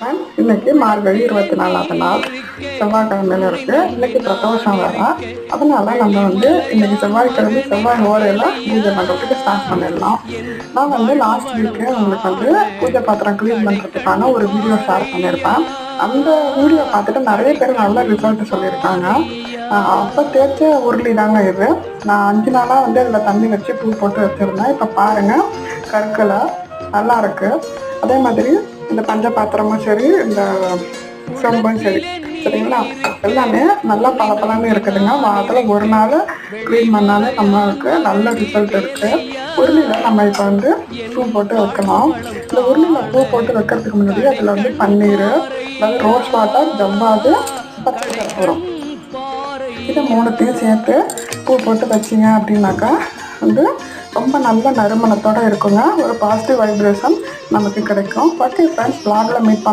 Ma'am இன்னைக்கு மார்கழி இருபத்தி நாலாவது நாள். செவ்வாய்க்கிழமையில இருக்கு. இன்னைக்கு பிரதோஷம் வரலாம் அதனால நம்ம வந்து இன்னைக்கு செவ்வாய்க்கிழமை செவ்வாய் ஓரையில பூஜை பண்றதுக்கு ஸ்டார்ட் பண்ணிடலாம். நான் வந்து லாஸ்ட் வீக்கு உங்களுக்கு வந்து பூஜை பாத்திரம் க்ளீன் பண்றதுக்கான ஒரு வீடியோ ஷேர் பண்ணியிருப்பேன். அந்த வீடியோ பார்த்துட்டு நிறைய பேர் நல்ல ரிசல்ட் சொல்லியிருக்காங்க. அப்போ தேய்ச்ச உருளி தாங்க இது. நான் அஞ்சு நாளாக வந்து அதில் தண்ணி வச்சு பூ போட்டு வச்சுருந்தேன். இப்போ பாருங்கள் கற்களை? நல்லா இருக்கு. அதே மாதிரி இந்த பஞ்ச பாத்திரமும் சரி இந்த சொம்பும் சரி சரிங்களா? எல்லாமே நல்லா பளபளன்னு இருக்குதுங்க. வாரத்தில் ஒரு நாள் க்ளீன் பண்ணாலே நம்மளுக்கு நல்ல ரிசல்ட் இருக்கு. உருளியில் நம்ம இப்போ வந்து பூ போட்டு வைக்கலாம். இந்த உருளியில் பூ போட்டு வைக்கிறதுக்கு முன்னாடி அதில் வந்து பன்னீர் அதாவது ரோஸ் வாட்டர் ஜவ்வாது பச்சை கற்பூரம் இதை மூணுத்தையும் சேர்த்து பூ போட்டு வச்சிங்க அப்படின்னாக்கா வந்து ரொம்ப நல்ல நறுமணத்தோட இருக்குங்க. ஒரு பாசிட்டிவ் வைப்ரேஷன் நமக்கு கிடைக்கும். ஓகே ஃப்ரெண்ட்ஸ் பிளாகில் மீட் பண்ண